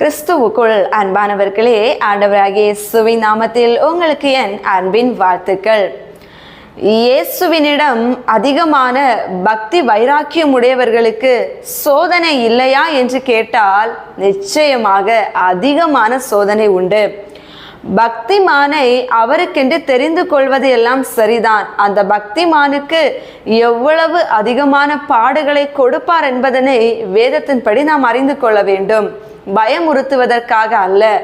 கிறிஸ்துவுக்குள் அன்பானவர்களே ஆண்டவராகிய இயேசுவின் நாமத்தில் உங்களுக்கு என் அன்பின் வாழ்த்துக்கள். இயேசுவினிடம் அதிகமான பக்தி வைராக்கியம் உடையவர்களுக்கு சோதனை இல்லையா என்று கேட்டால் நிச்சயமாக அதிகமான சோதனை உண்டு. பக்திமானை அவருக்கென்று தெரிந்து கொள்வது எல்லாம் சரிதான். அந்த பக்திமானுக்கு எவ்வளவு அதிகமான பாடுகளை கொடுப்பார் என்பதனை வேதத்தின்படி நாம் அறிந்து கொள்ள வேண்டும். பயமுறுத்துவதற்காக அல்ல.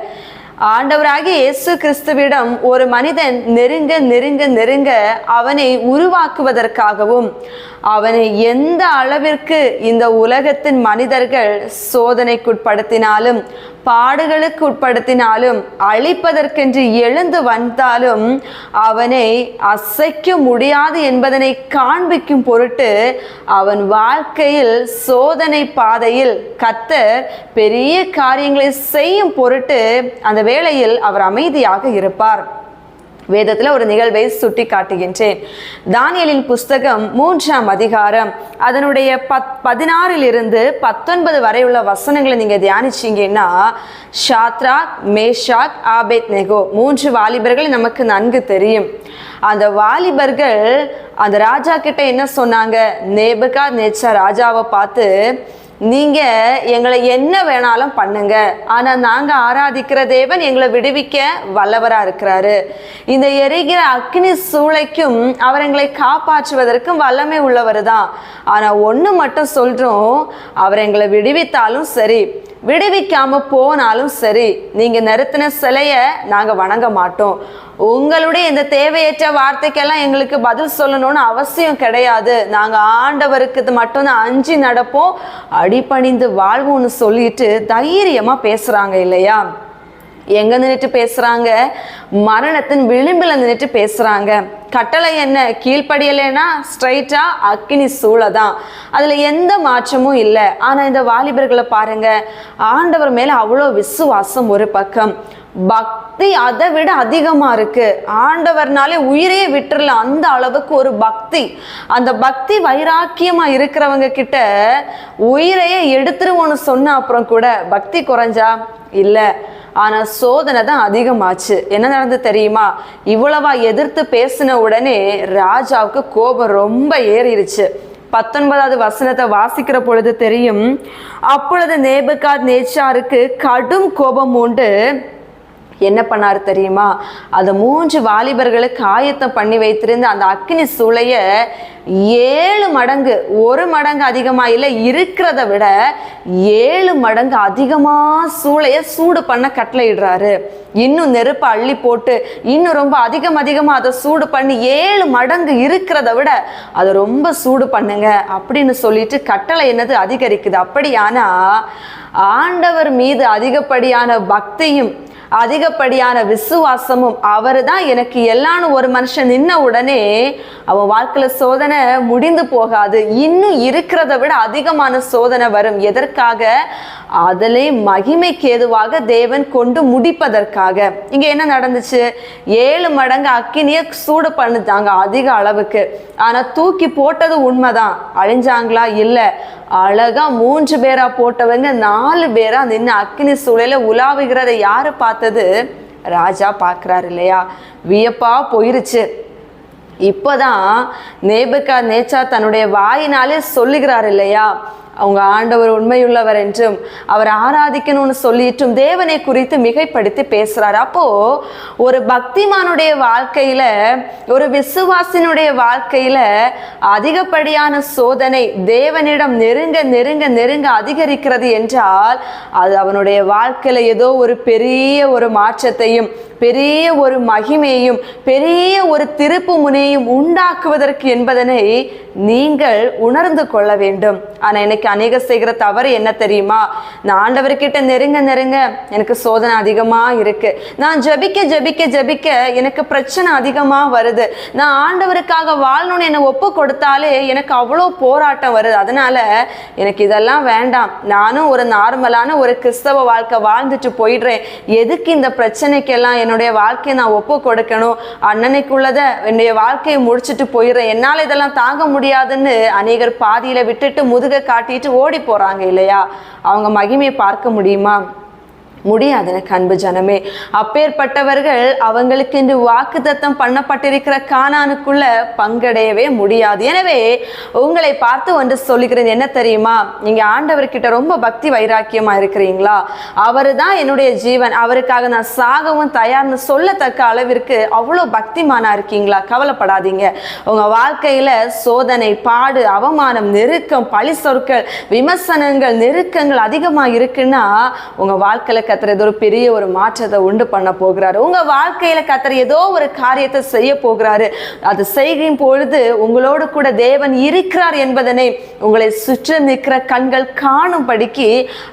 ஆண்டவராகிய இயேசு கிறிஸ்துவிடம் ஒரு மனிதன் நெருங்க நெருங்க நெருங்க அவனை உருவாக்குவதற்காகவும் அவனை எந்த அளவிற்கு இந்த உலகத்தின் மனிதர்கள் சோதனைக்குட்படுத்தினாலும் பாடுகளுக்கு உட்படுத்தினாலும் அழிப்பதற்கென்று எழுந்து வந்தாலும் அவனை அசைக்க முடியாது என்பதனை காண்பிக்கும் பொருட்டு அவன் வாழ்க்கையில் சோதனை பாதையில் கத்தர் பெரிய காரியங்களை செய்யும் பொருட்டு அந்த வேளையில் அவர் அமைதியாக இருப்பார். வேதத்தில் ஒரு நிகழ்வை சுட்டி காட்டுகின்றேன் தானியலின் புஸ்தகம் மூன்றாம் அதிகாரம் அதனுடைய பத் பதினாறிலிருந்து பத்தொன்பது வரை உள்ள வசனங்களை நீங்கள் தியானிச்சீங்கன்னா ஷாத்ராக் மேஷாக் ஆபேத் நெகோ மூன்று வாலிபர்கள் நமக்கு நன்கு தெரியும். அந்த வாலிபர்கள் அந்த ராஜா கிட்ட என்ன சொன்னாங்க? நேபகா நேச்சா ராஜாவை பார்த்து நீங்கள் எங்களை என்ன வேணாலும் பண்ணுங்க. ஆனால் நாங்கள் ஆராதிக்கிற தேவன் எங்களை விடுவிக்க வல்லவராக இருக்கிறாரு. இந்த எரிகிற அக்னி சூளைக்கும் அவர் எங்களை காப்பாற்றுவதற்கும் வல்லமை உள்ளவர் தான் ஆனால் ஒன்று மட்டும் சொல்கிறோம் அவர் எங்களை விடுவித்தாலும் சரி விடுவிக்காம போனாலும் சரி நீங்க நிறுத்தின சிலைய நாங்க வணங்க மாட்டோம். உங்களுடைய இந்த தேவையற்ற வார்த்தைக்கெல்லாம் எங்களுக்கு பதில் சொல்லணும்னு அவசியம் கிடையாது. நாங்க ஆண்டவருக்கு இது மட்டும்தான் அஞ்சு நடப்போம். அடிபணிந்து வாழ்வோம்னு சொல்லிட்டு தைரியமா பேசுறாங்க இல்லையா? எங்க நின்றுட்டு பேசுறாங்க? மரணத்தின் விளிம்பில் நின்றுட்டு பேசுறாங்க. கட்டளை என்ன? கீழ்ப்படியலைன்னா ஸ்ட்ரைட்டா அக்கினி சூளை தான் அதுல எந்த மாற்றமும் இல்லை. ஆனா இந்த வாலிபர்களை பாருங்க. ஆண்டவர் மேல அவ்வளோ விசுவாசம் ஒரு பக்கம். பக்தி அதை விட அதிகமா இருக்கு. ஆண்டவர்னாலே உயிரையே விட்டுறலாம் அந்த அளவுக்கு ஒரு பக்தி. அந்த பக்தி வைராக்கியமா இருக்கிறவங்க கிட்ட உயிரையே எடுத்துருவோன்னு சொன்ன அப்புறம் கூட பக்தி குறைஞ்சா? இல்லை. ஆனா சோதனை தான் அதிகமாச்சு. என்ன நடந்து தெரியுமா? இவ்வளவா எதிர்த்து பேசின உடனே ராஜாவுக்கு கோபம் ரொம்ப ஏறிடுச்சு பத்தொன்பதாவது வசனத்தை வாசிக்கிற பொழுது தெரியும் அப்பொழுது நேபுகாத் நேச்சாருக்கு கடும் கோபம் உண்டு. என்ன பண்ணாரு தெரியுமா? அந்த மூன்று வாலிபர்களுக்கு ஆயத்தம் பண்ணி வைத்திருந்த அந்த அக்னி சூளைய ஏழு மடங்கு ஒரு மடங்கு அதிகமாக இல்லை இருக்கிறத விட ஏழு மடங்கு அதிகமாக சூளைய சூடு பண்ண கட்டளையிடுறாரு இன்னும் நெருப்பை அள்ளி போட்டு இன்னும் ரொம்ப அதிகம் அதிகமாக அதை சூடு பண்ணி ஏழு மடங்கு இருக்கிறத விட அதை ரொம்ப சூடு பண்ணுங்க அப்படின்னு சொல்லிட்டு கட்டளை என்னது அதிகரிக்குது. அப்படியானா ஆண்டவர் மீது அதிகப்படியான பக்தியும் அதிகப்படியான விசுவாசமும் அவர் தான் எனக்கு எல்லான்னு ஒரு மனுஷன் நின்ன உடனே அவன் வாழ்க்கையில் சோதனை முடிந்து போகாது. இன்னும் இருக்கிறத விட அதிகமான சோதனை வரும். எதற்காக? அதிலே மகிமைக்கு ஏதுவாக தேவன் கொண்டு முடிப்பதற்காக. இங்கே என்ன நடந்துச்சு? ஏழு மடங்கு அக்கினியை சூடு பண்ணுதாங்க அதிக அளவுக்கு. ஆனால் தூக்கி போட்டது உண்மைதான். அழிஞ்சாங்களா? இல்லை. அழகாக மூன்று பேராக போட்டவங்க நாலு பேராக நின்று அக்கினி சூழல உலாவுகிறத யார் பார்த்தது? ராஜா பார்க்குறாரு இல்லையா? வியப்பாக போயிருச்சு. இப்போதான் நேபுக்கா நேச்சா தன்னுடைய வாயினாலே சொல்லுகிறார் இல்லையா? அவங்க ஆண்டவர் உண்மையுள்ளவர் என்றும் அவர் ஆராதிக்கணும்னு சொல்லிட்டும் தேவனை குறித்து மிகைப்படுத்தி பேசுகிறார் அப்போ ஒரு பக்திமானுடைய வாழ்க்கையில் ஒரு விசுவாசினுடைய வாழ்க்கையில் அதிகப்படியான சோதனை தேவனிடம் நெருங்க நெருங்க நெருங்க அதிகரிக்கிறது என்றால் அது அவனுடைய வாழ்க்கையில் ஏதோ ஒரு பெரிய ஒரு மாற்றத்தையும் பெரிய ஒரு மகிமையும் பெரிய ஒரு திருப்பு முனையும் உண்டாக்குவதற்கு என்பதனை நீங்கள் உணர்ந்து கொள்ள வேண்டும். ஆனால் ஆனா எனக்கு அநேக செய்கிற தவறு என்ன தெரியுமா? நான் ஆண்டவர்கிட்ட நெருங்க நெருங்க எனக்கு சோதனை அதிகமா இருக்கு. நான் ஜபிக்க ஜபிக்க ஜபிக்க எனக்கு பிரச்சனை அதிகமா வருது. நான் ஆண்டவருக்காக வாழணும்னு என்னை ஒப்பு கொடுத்தாலே எனக்கு அவ்வளோ போராட்டம் வருது. அதனால எனக்கு இதெல்லாம் வேண்டாம். நானும் ஒரு நார்மலான ஒரு கிறிஸ்தவ வாழ்க்கை வாழ்ந்துட்டு போயிடுறேன். எதுக்கு இந்த பிரச்சனைக்கெல்லாம் என்னுடைய வாழ்க்கையை நான் ஒப்பு கொடுக்கணும்? அண்ணனைக்குள்ளத என்னுடைய வாழ்க்கையை முடிச்சுட்டு போயிடுறேன். என்னால் இதெல்லாம் தாங்க முடியாதுன்னு அநேகர் பாதியில விட்டுட்டு முதுக பண்ணிட்டு ஓடி போறாங்க இல்லையா? அவங்க மகிமையை பார்க்க முடியுமா? முடியாது. எனக்கு ஜனமே. அப்பேற்பட்டவர்கள் அவங்களுக்கு இன்று வாக்குத்தத்தம் பண்ணப்பட்டிருக்கிற காணானுக்குள்ள பங்கடையவே முடியாது. எனவே உங்களை பார்த்து ஒன்று சொல்லுகிறேன். என்ன தெரியுமா? நீங்க ஆண்டவர்கிட்ட ரொம்ப பக்தி வைராக்கியமா இருக்கிறீங்களா? அவரு தான் என்னுடைய ஜீவன். அவருக்காக நான் சாகவும் தயார்னு சொல்லத்தக்க அளவிற்கு அவ்வளோ பக்திமானா இருக்கீங்களா? கவலைப்படாதீங்க. உங்க வாழ்க்கையில சோதனை பாடு அவமானம் நெருக்கம் பழி சொற்கள் விமர்சனங்கள் நெருக்கங்கள் அதிகமாக இருக்குன்னா உங்க வாழ்க்கையில கத்தர் ஏதோ ஒரு பெரிய ஒரு மாற்றத்தை உண்டு பண்ண போகிறாரு. உங்க வாழ்க்கையில கத்தர் ஏதோ ஒரு காரியத்தை செய்ய போகிறாரு. அது செய்யும் பொழுது உங்களோடு கூட தேவன் இருக்கிறார் என்பதனை உங்களை சுற்றி நிற்கிற கண்கள் காணும்படிக்கு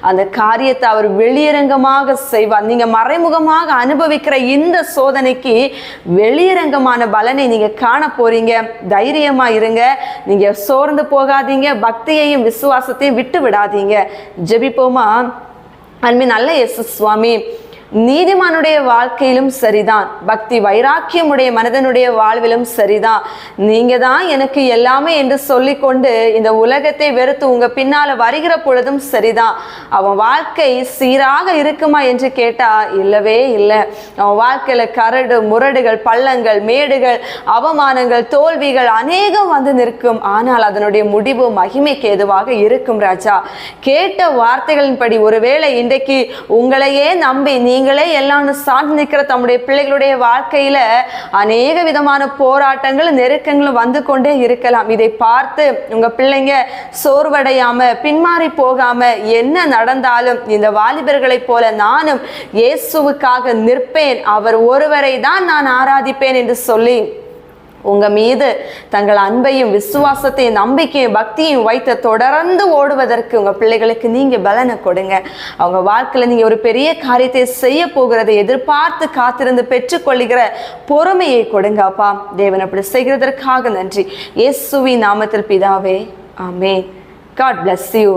அந்த காரியத்தை அவர் வெளியரங்கமாக செய்வார். நீங்க மறைமுகமாக அனுபவிக்கிற இந்த சோதனைக்கு வெளியரங்கமான பலனை நீங்க காண போறீங்க. தைரியமா இருங்க. நீங்க சோர்ந்து போகாதீங்க. பக்தியையும் விசுவாசத்தையும் விட்டு விடாதீங்க ஜெபிப்போமா? అని మీ నల్ల ఎస్ స్వామి. நீதிமானுடைய வாழ்க்கையிலும் சரிதான். பக்தி வைராக்கியமுடைய மனிதனுடைய வாழ்விலும் சரிதான். நீங்க தான் எனக்கு எல்லாமே என்று சொல்லிக்கொண்டு இந்த உலகத்தை வெறுத்து உங்க பின்னால வருகிற பொழுதும் சரிதான். அவன் வாழ்க்கை சீராக இருக்குமா என்று கேட்டா இல்லவே இல்லை. அவன் வாழ்க்கையில கரடு முரடுகள் பள்ளங்கள் மேடுகள் அவமானங்கள் தோல்விகள் அநேகம் வந்து நிற்கும். ஆனால் அதனுடைய முடிவு மகிமைக்கு எதுவாக இருக்கும் ராஜா. கேட்ட வார்த்தைகளின்படி ஒருவேளை இன்றைக்கு உங்களையே நம்பி நீ நீங்களே எல்லாம் சார்ந்து நிற்கிற தம்முடைய பிள்ளைகளுடைய வாழ்க்கையில அநேக விதமான போராட்டங்கள் நெருக்கங்களும் வந்து கொண்டே இருக்கலாம். இதை பார்த்து உங்க பிள்ளைங்க சோர்வடையாம பின்மாறி போகாம என்ன நடந்தாலும் இந்த வாலிபர்களைப் போல நானும் இயேசுவுக்காக நிற்பேன். அவர் ஒருவரை தான் நான் ஆராதிப்பேன் என்று சொல்லி உங்க மீது தங்கள் அன்பையும் விசுவாசத்தையும் நம்பிக்கையும் பக்தியும் வைத்து தொடர்ந்து ஓடுவதற்கு உங்க பிள்ளைகளுக்கு நீங்க பலனை கொடுங்க. அவங்க வாழ்க்கையில நீங்க ஒரு பெரிய காரியத்தை செய்ய போகிறதை எதிர்பார்த்து காத்திருந்து பெற்றுக்கொள்ளுகிற பொறுமையை கொடுங்க அப்பா. தேவன் அப்படி செய்கிறதற்காக நன்றி. இயேசுவி நாமத்தில் பிதாவே ஆமே காட் பிளஸ் யூ